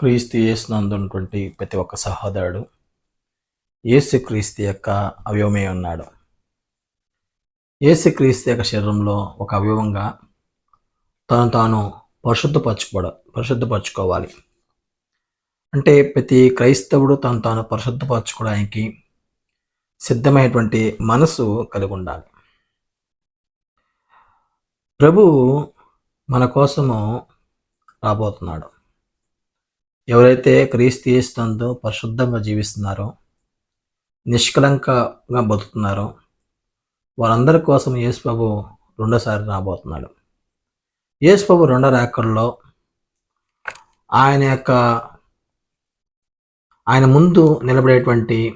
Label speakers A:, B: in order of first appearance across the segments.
A: క్రీస్తు యేసునందున్నటువంటి ప్రతి ఒక్క సహోదరుడు యేసు క్రీస్తు యొక్క అవయవమే ఉన్నాడు. యేసు క్రీస్తు యొక్క శరీరంలో ఒక అవయవంగా తను తాను పరిశుద్ధపరచుకోవడం పరిశుద్ధపరచుకోవాలి. అంటే ప్రతి క్రైస్తవుడు తను తాను పరిశుద్ధపరచుకోవడానికి సిద్ధమైనటువంటి మనసు కలిగి ఉండాలి ప్రభువు మన కోసము రాబోతున్నాడు. ఎవరైతే క్రీస్తు పరిశుద్ధంగా జీవిస్తున్నారో నిష్కలంకంగా బతుకుతున్నారో వారందరి కోసం యేసుప్రభు రెండోసారి రాబోతున్నాడు. యేసుప్రభు రెండో రాకల్లో ఆయన యొక్క ఆయన ముందు నిలబడేటువంటి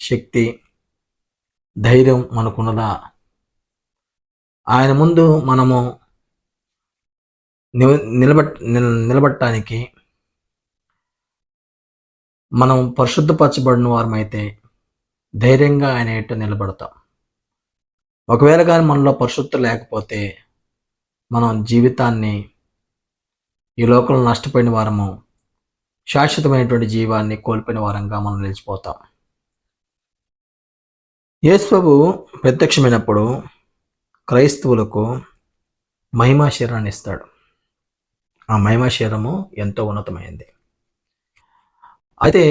A: శక్తి ధైర్యం మనకున్నదా? ఆయన ముందు మనము నిలబట్ నిలబట్టడానికి మనం పరిశుద్ధపరచబడిన వారమైతే ధైర్యంగా ఆయన ఎట్టు నిలబడతాం. ఒకవేళ కానీ మనలో పరిశుద్ధ లేకపోతే మనం జీవితాన్ని ఈ లోకంలో నష్టపోయిన వారము శాశ్వతమైనటువంటి జీవాన్ని కోల్పోయిన వారంగా మనం నిలిచిపోతాం. యేసుప్రభు ప్రత్యక్షమైనప్పుడు క్రైస్తవులకు మహిమా శరీరాన్ని ఇస్తాడు. ఆ మహిమా శరీరము ఎంతో ఉన్నతమైంది. అయితే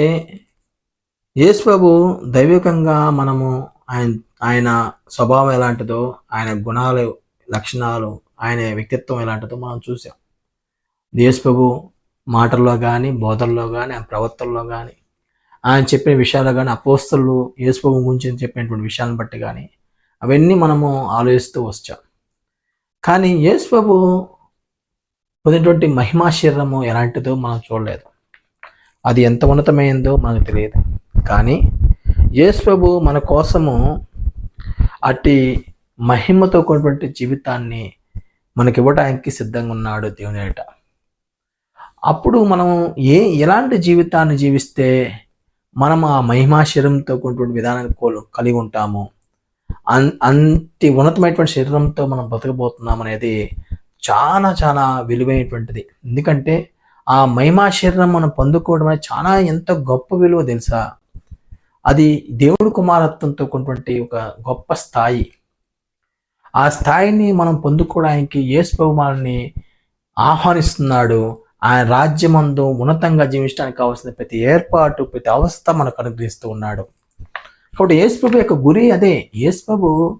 A: యేసుప్రభు దైవికంగా మనము ఆయన ఆయన స్వభావం ఎలాంటిదో ఆయన గుణాలు లక్షణాలు ఆయన వ్యక్తిత్వం ఎలాంటిదో మనం చూసాం యేసుప్రభు మాటల్లో కానీ బోధల్లో కానీ ఆయన ప్రవర్తనలో కానీ ఆయన చెప్పిన విషయాలు కానీ అపోస్తలు యేసుప్రభు గురించి చెప్పినటువంటి విషయాలను బట్టి కానీ అవన్నీ మనము ఆలోచిస్తూ వచ్చాం. కానీ యేసుప్రభు పొందినటువంటి మహిమా శరీరము ఎలాంటిదో మనం చూడలేదు. అది ఎంత ఉన్నతమైందో మనకు తెలియదు. కానీ యేసు ప్రభు మన కోసము అట్టి మహిమతో కూడినటువంటి జీవితాన్ని మనకి ఇవ్వడానికి సిద్ధంగా ఉన్నాడు దేవుని ఏట అప్పుడు మనం ఏ ఎలాంటి జీవితాన్ని జీవిస్తే మనం ఆ మహిమాశరంతో కూడినటువంటి విధానాన్ని కోలు కలిగి ఉంటాము? అన్ అంతి ఉన్నతమైనటువంటి శరీరంతో మనం బ్రతకబోతున్నాం అనేది చాలా చాలా విలువైనటువంటిది. ఎందుకంటే ఆ మహిమా శరీరం మనం పొందుకోవడం అనేది చాలా ఎంత గొప్ప విలువ తెలుసా? అది దేవుడు కుమారత్వంతో కొన్నటువంటి ఒక గొప్ప స్థాయి. ఆ స్థాయిని మనం పొందుకోవడానికి యేసు ప్రభు ఆహ్వానిస్తున్నాడు. ఆయన రాజ్యమందు ఉన్నతంగా జీవించడానికి కావాల్సిన ప్రతి ఏర్పాటు ప్రతి అవస్థ మనకు అనుగ్రహిస్తూ ఉన్నాడు. కాబట్టి యేసుప్రభు యొక్క గురి అదే. యేసుప్రభు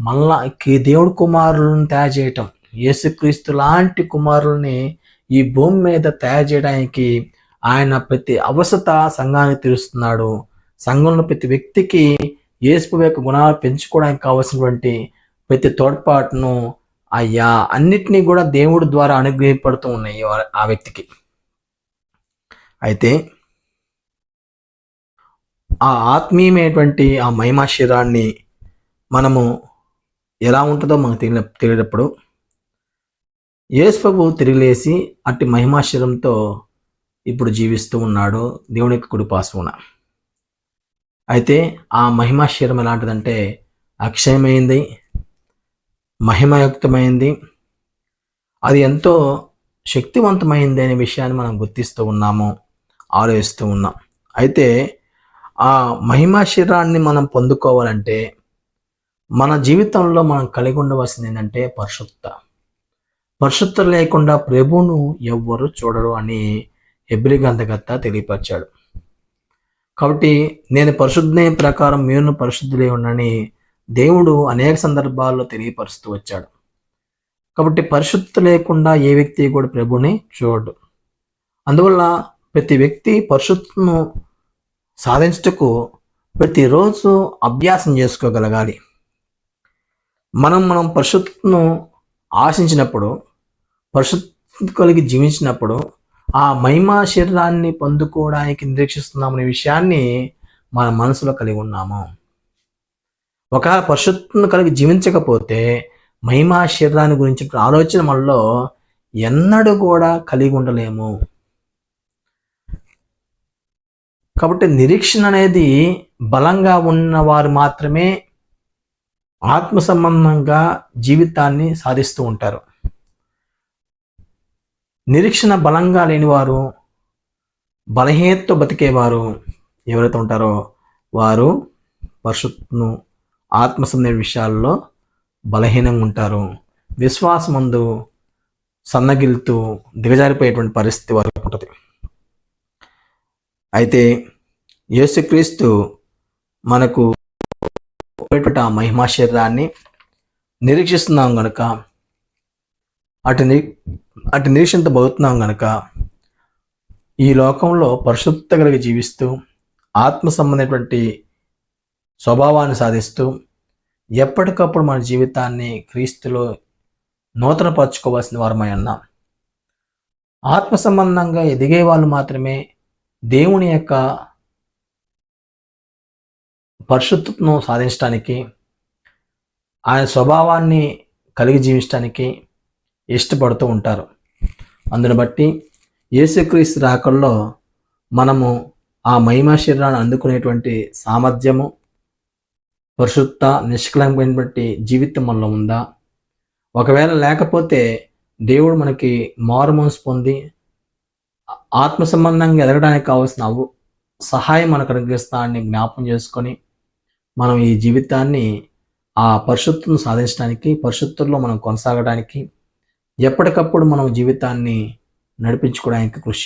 A: మళ్ళా దేవుడు కుమారులను తయారు చేయటం యేసుక్రీస్తు లాంటి కుమారుల్ని ఈ భూమి మీద తయారు చేయడానికి ఆయన ప్రతి అవసత సంఘానికి తీరుస్తున్నాడు. సంఘంలో ప్రతి వ్యక్తికి ఏసుపు యొక్క గుణాలు పెంచుకోవడానికి కావాల్సినటువంటి ప్రతి తోడ్పాటును అయ్యా అన్నిటినీ కూడా దేవుడి ద్వారా అనుగ్రహపడుతూ ఉన్నాయి ఆ వ్యక్తికి. అయితే ఆ ఆత్మీయమైనటువంటి ఆ మహిమా శరీరాన్ని మనము ఎలా ఉంటుందో మనకు తెలియ తెలియనప్పుడు యేసుప్రభు తిరిగిలేసి అట్టి మహిమాశ్వరంతో ఇప్పుడు జీవిస్తూ ఉన్నాడు దేవునికి కుడిపాసున అయితే ఆ మహిమాశ్వరం ఎలాంటిదంటే అక్షయమైంది మహిమయుక్తమైంది. అది ఎంతో శక్తివంతమైంది అనే విషయాన్ని మనం గుర్తిస్తూ ఉన్నాము ఆలోచిస్తూ ఉన్నాం. అయితే ఆ మహిమాశీరాన్ని మనం పొందుకోవాలంటే మన జీవితంలో మనం కలిగి ఉండవలసింది ఏంటంటే పరిశుద్ధ పరిశుద్ధ లేకుండా ప్రభువును ఎవ్వరు చూడరు అని హెబ్రి గ్రంథకర్త తెలియపరిచాడు. కాబట్టి నేను పరిశుద్ధి ప్రకారం మీరును పరిశుద్ధులే ఉండని దేవుడు అనేక సందర్భాల్లో తెలియపరుస్తూ వచ్చాడు. కాబట్టి పరిశుద్ధ లేకుండా ఏ వ్యక్తి కూడా ప్రభుని చూడడు. అందువల్ల ప్రతి వ్యక్తి పరిశుద్ధను సాధించటకు ప్రతిరోజు అభ్యాసం చేసుకోగలగాలి. మనం మనం పరిశుద్ధను ఆశించినప్పుడు పరిశుద్ధ కలిగి జీవించినప్పుడు ఆ మహిమా శరీరాన్ని పొందుకోవడానికి నిరీక్షిస్తున్నామనే విషయాన్ని మన మనసులో కలిగి ఉన్నాము. ఒక పరిశుద్ధను కలిగి జీవించకపోతే మహిమా శరీరాన్ని గురించి ఆలోచన మనలో ఎన్నడూ కూడా కలిగి ఉండలేము. కాబట్టి నిరీక్షణ అనేది బలంగా ఉన్నవారు మాత్రమే ఆత్మ సంబంధంగా జీవితాన్ని సాధిస్తూ ఉంటారు. నిరీక్షణ బలంగా లేనివారు బలహీనతో బతికేవారు ఎవరైతే ఉంటారో వారు పరిశుద్ధను ఆత్మ సంబంధ విషయాల్లో బలహీనంగా ఉంటారు. విశ్వాసమందు సన్నగిలుతూ దిగజారిపోయేటువంటి పరిస్థితి వారికి ఉంటుంది. అయితే యేసుక్రీస్తు మనకు పెట్టుట ఆ మహిమా శరీరాన్ని నిరీక్షిస్తున్నాం గనుక అటు ని అటు నిరీక్షింత బతుకుతున్నాం గనుక ఈ లోకంలో పరిశుద్ధత కలిగి జీవిస్తూ ఆత్మ సంబంధమైనటువంటి స్వభావాన్ని సాధిస్తూ ఎప్పటికప్పుడు మన జీవితాన్ని క్రీస్తులో నూతనపరచుకోవాల్సిన వారమై ఉన్నాం. ఆత్మ సంబంధంగా ఎదిగే వాళ్ళు మాత్రమే దేవుని యొక్క పరిశుద్ధతను సాధించడానికి ఆయన స్వభావాన్ని కలిగి జీవించడానికి ఇష్టపడుతూ ఉంటారు. అందును బట్టి యేసుక్రీస్తు రాకల్లో మనము ఆ మహిమా శరీరాన్ని అందుకునేటువంటి సామర్థ్యము పరిశుద్ధ నిష్కలంకమైనటువంటి జీవితం మనలో ఉందా? ఒకవేళ లేకపోతే దేవుడు మనకి మారు పొంది ఆత్మ సంబంధంగా ఎదగడానికి కావాల్సిన సహాయం మనకు అనుగ్రహిస్తాన్ని జ్ఞాపం చేసుకొని మనం ఈ జీవితాన్ని ఆ పరిశుద్ధులను సాధించడానికి పరిశుద్ధుల్లో మనం కొనసాగడానికి ఎప్పటికప్పుడు మనం జీవితాన్ని నడిపించుకోవడానికి కృషి